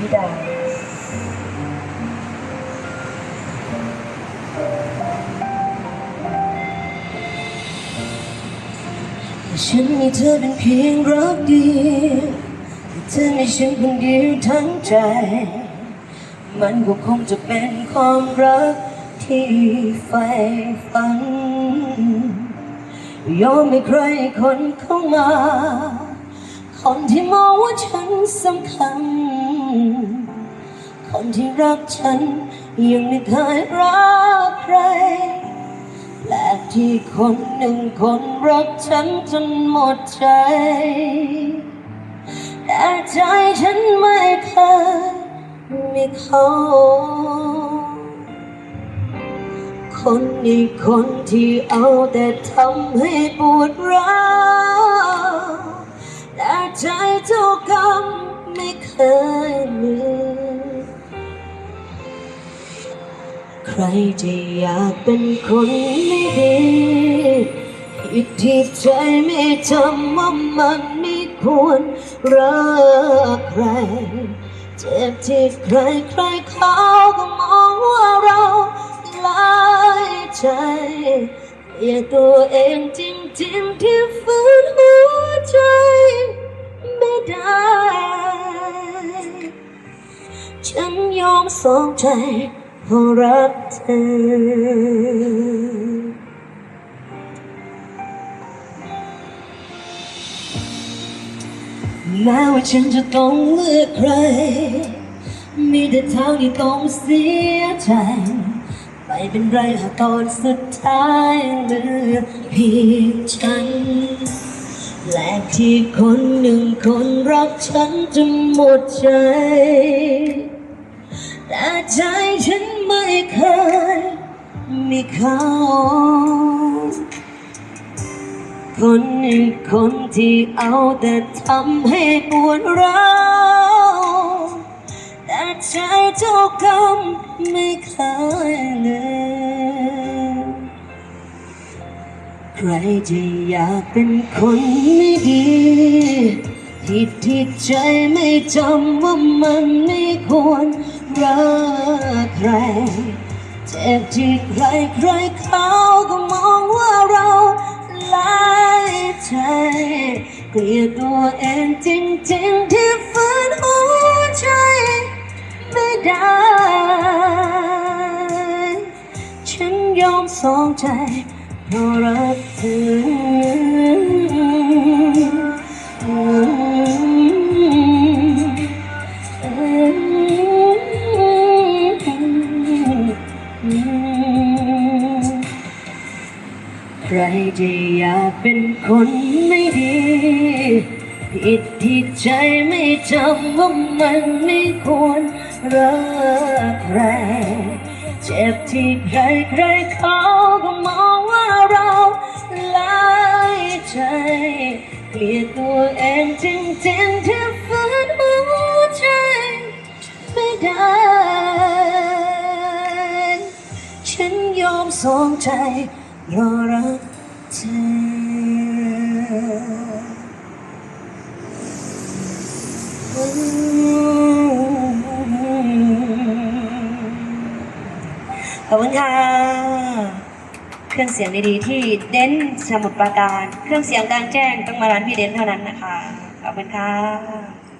พิดา ฉันมีเธอเป็นเพียงรักเดียวเธอมีฉันคนเดียวทั้งใจ มันก็คงจะเป็นความรักที่ใฝ่ฝัน ยอมให้ใครคนเข้ามา คนที่มองว่าฉันสำคัญ คนที่รักฉันยังไม่เคยรักใคร แปลกที่คนหนึ่งคนรักฉันจนหมดใจ แต่ใจฉันไม่เคยมีเขาคนอีกคนที่เอาแต่ทำให้ปวดร้าว ใครจะอยากเป็นคนไม่ดีผิดที่ใจไม่จำว่ามันไม่ควรรักใคร เจ็บที่ใครใครเขาก็มองว่าเราลายใจเรียกตัวเองจริงๆที่ฝืนหัวใจไม่ได้ฉันยอมสองใจ เพราะรักเธอแม้ว่าฉันจะต้องเลือกใคร มีแต่เท่าที่ต้องเสียใจ ไม่เป็นไรหากตอนสุดท้ายเหลือเพียงฉัน แปลกที่คนหนึ่งคนรักฉันจนหมดใจ แต่ใจฉันไม่เคยมีเขาคนหนึ่งคนที่เอาแต่ทำให้ปวดร้าวแต่ใจเจ้ากรรมไม่เคยลืมใครจะอยากเป็นคนไม่ดีที่ที่ใจไม่จำว่ามันไม่ควร รักใครเจ็บที่ใครใครเขาก็มองว่าเราหลายใจเกลียดตัวเองจริงๆที่ฝืนหัวใจไม่ได้ ฉันยอมสองใจเพราะรักเธอ ใครจะอยากเป็นคนไม่ดี ผิดที่ใจไม่จำว่ามันไม่ควรรักใคร เจ็บที่ใครใครเขาก็มองว่าเราลายใจ เกลียดตัวเองจริงๆที่ฝืนหัวใจไม่ได้ฉันยอมสองใจ เพราะรักเธอ ขอบคุณค่ะ เครื่องเสียงดีๆ ที่เด่นสมุดปราการ เครื่องเสียงกลางแจ้งต้องมาร้านพี่เด่นเท่านั้นนะคะ ขอบคุณค่ะ